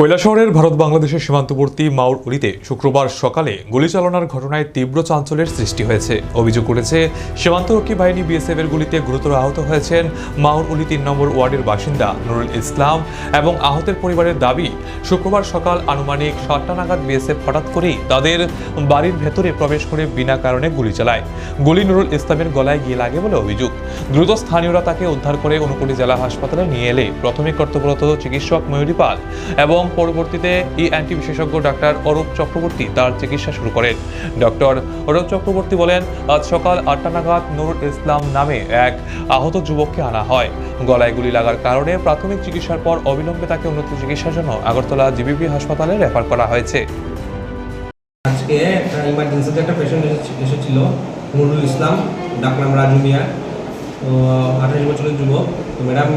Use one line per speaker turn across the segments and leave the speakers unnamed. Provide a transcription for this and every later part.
কৈলাসহরের ভারত বাংলাদেশের সীমান্তবর্তী মাউর উলিতে শুক্রবার সকালে গুলি চালনার ঘটনায় তীব্র চাঞ্চল্যের সৃষ্টি হয়েছে। অভিযোগ করেছে সীমান্তরক্ষী বাহিনী বিএসএফ এর গুলিতে গুরুতর আহত হয়েছেন মাউর উলি তিন নম্বর ওয়ার্ডের বাসিন্দা নুরুল ইসলাম এবং আহতের পরিবারের দাবি, শুক্রবার সকাল আনুমানিক সাতটা নাগাদ বিএসএফ হঠাৎ করেই তাদের বাড়ির ভেতরে প্রবেশ করে বিনা কারণে গুলি চালায়। গুলি নুরুল ইসলামের গলায় গিয়ে লাগে বলে অভিযোগ। দ্রুত স্থানীয়রা তাকে উদ্ধার করে অনুকূলী জেলা হাসপাতালে নিয়ে এলে। প্রাথমিক কর্তব্যরত চিকিৎসক ময়ূরী পাল এবং পরবর্তীতে ইএনটি বিশেষজ্ঞ ডাক্তার অরূপ চক্রবর্তী তার চিকিৎসা শুরু করেন। ডক্টর অরূপ চক্রবর্তী বলেন, আজ সকাল আটটা নাগাদ নুরুল ইসলাম নামে এক আহত যুবককে আনা হয়। গলায় গুলি লাগার কারণে প্রাথমিক চিকিৎসার পর অবিলম্বে তাকে উন্নত চিকিৎসার জন্য আগরতলা জিবিপি হাসপাতালে রেফার করা হয়েছে।
আজকে একটা ইমার্জেন্সিতে একটা পেশেন্ট এসেছিল, নুরুল ইসলাম ডাকনাম রাজু মিয়া। তো আঠাশ বছরের যুবক। তো ম্যাডাম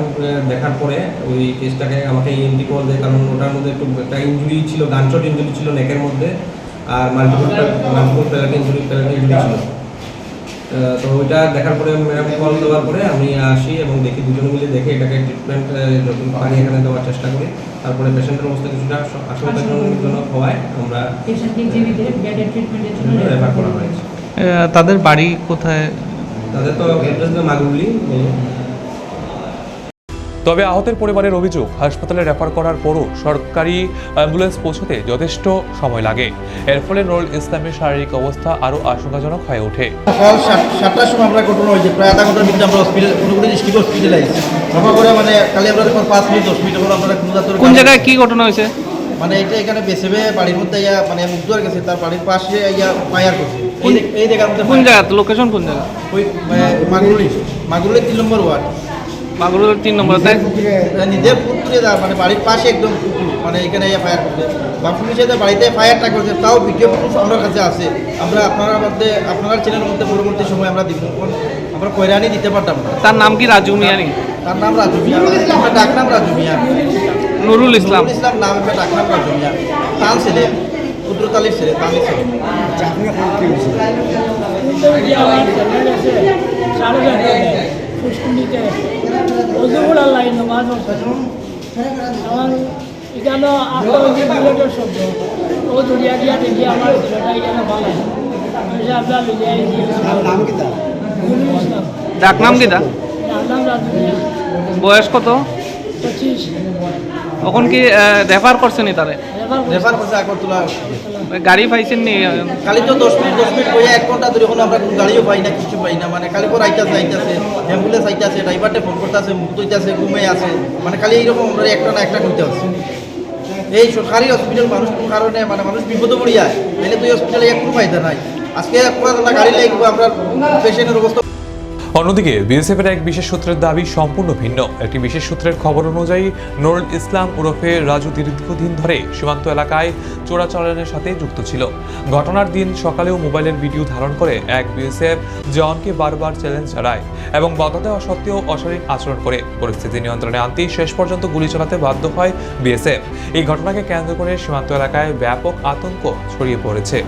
দেখার পরে ওই কেসটাকে আমাকে ইএনটি কল দেয় কারণ ওটার মধ্যে একটু একটা ইঞ্জুরি ছিল গানচট ইঞ্জুরি ছিল নেকের মধ্যে আর multiple multiple pellet injury pellet injury ছিল। তো ওইটা দেখার পরে ম্যাডাম কল দেওয়ার পরে আমি আসি এবং দেখি দুজনে মিলে দেখে এটাকে ট্রিটমেন্ট যত পারি এখানে দেওয়ার চেষ্টা করি। তারপরে পেশেন্টের অবস্থা কিছুটা আশঙ্কাজনক হওয়ায় আমরা রেফার করা হয়েছে।
তাদের বাড়ি কোথায়?
তাদের তো অ্যাড্রেস মাগুলি
তবে আহতের পরিবারের অভিযোগ হাসপাতালে রেফার করার পরও সরকারি অ্যাম্বুলেন্স পৌঁছতে যথেষ্ট সময় লাগে। এর ফলে নুরুল ইসলামের শারীরিক অবস্থা আরও আশঙ্কাজনক হয়ে ওঠে।
সকাল সাতটার সময় আমরা ঘটনা হয়েছে প্রায় আধা ঘণ্টার ভিতরে আমরা হসপিটাল ডিস্ট্রিক্ট হসপিটালাইজ করে মানে কালি আমরা পাঁচ মিনিট দশ মিনিট আমরা কোন
জায়গায় কি ঘটনা হয়েছে?
মানে এটা এখানে বেসেবে বাড়ির মধ্যে ইয়া মানে মুগ্ধর গেছে তার বাড়ির পাশে ইয়া ফায়ার করছে। এই জায়গার মধ্যে
কোন জায়গা? লোকেশন কোন জায়গা?
ওই মাগুলি মাগুলি তিন নম্বর ওয়ার্ড।
মাগুরের তিন নম্বর তাই?
নিজের পুকুরে যা মানে বাড়ির পাশে একদম মানে এখানে ফায়ার করছে। বা পুলিশে যে বাড়িতে ফায়ারটা করছে তাও ভিডিও প্রুফ আমার কাছে আছে। আমরা আপনার মধ্যে আপনার চ্যানেলের মধ্যে পরবর্তী সময় আমরা দিব। আমরা কয়রানি দিতে পারতাম না।
তার নাম কি? রাজু মিয়ানি
তার নাম রাজু মিয়া। আমরা ডাকনাম রাজু মিয়া।
নুরুল ইসলাম।
ইসলাম নাম রাজু মিয়া তাল ছেলে উদ্রতালির ছেলে তালির ছেলে।
এখানে বুলেটের শব্দ ও দরিয়া গিয়া দেখি আমার ছেলেটা এখানে ভালো আপনার নাম কি
ডাক নাম কি দা
নাম রাজু মিয়া,
বয়স কত?
পঁচিশ।
তখন কি রেফার করছে নি তারে?
রেফার করছে আগরতলা
গাড়ি পাইছেন নি
খালি তো দশ মিনিট দশ মিনিট বইয়া এক ঘণ্টা ধরে এখন আমরা কোনো গাড়িও পাই না কিছু পাই না। মানে খালি পর আইতাছে আইতাছে অ্যাম্বুলেন্স আইতাছে ড্রাইভারটা ফোন করতেছে মুখ হইতাছে ঘুমে আছে। মানে খালি এইরকম আমরা একটা না একটা ঢুকতে হচ্ছে এই সরকারি হসপিটাল মানুষ কোনো কারণে মানে মানুষ বিপদে পড়ে যায় তাহলে তুই হসপিটালে এক কোনো ফায়দা নাই। আজকে পুরা গাড়ি লাগবে আমরা পেশেন্টের অবস্থা
অন্যদিকে বিএসএফের এক বিশেষ সূত্রের দাবি সম্পূর্ণ ভিন্ন। একটি বিশেষ সূত্রের খবর অনুযায়ী, নুরুল ইসলাম ওরফে রাজু দীর্ঘদিন ধরে সীমান্ত এলাকায় চোরাচালানের সাথে যুক্ত ছিল। ঘটনার দিন সকালেও মোবাইলের ভিডিও ধারণ করে এক বিএসএফ জওয়ানকে বারবার চ্যালেঞ্জ জানায় এবং বাধা দেওয়া সত্ত্বেও অশালীন আচরণ করে। পরিস্থিতি নিয়ন্ত্রণে আনতেই শেষ পর্যন্ত গুলি চালাতে বাধ্য হয় বিএসএফ। এই ঘটনাকে কেন্দ্র করে সীমান্ত এলাকায় ব্যাপক আতঙ্ক ছড়িয়ে পড়েছে।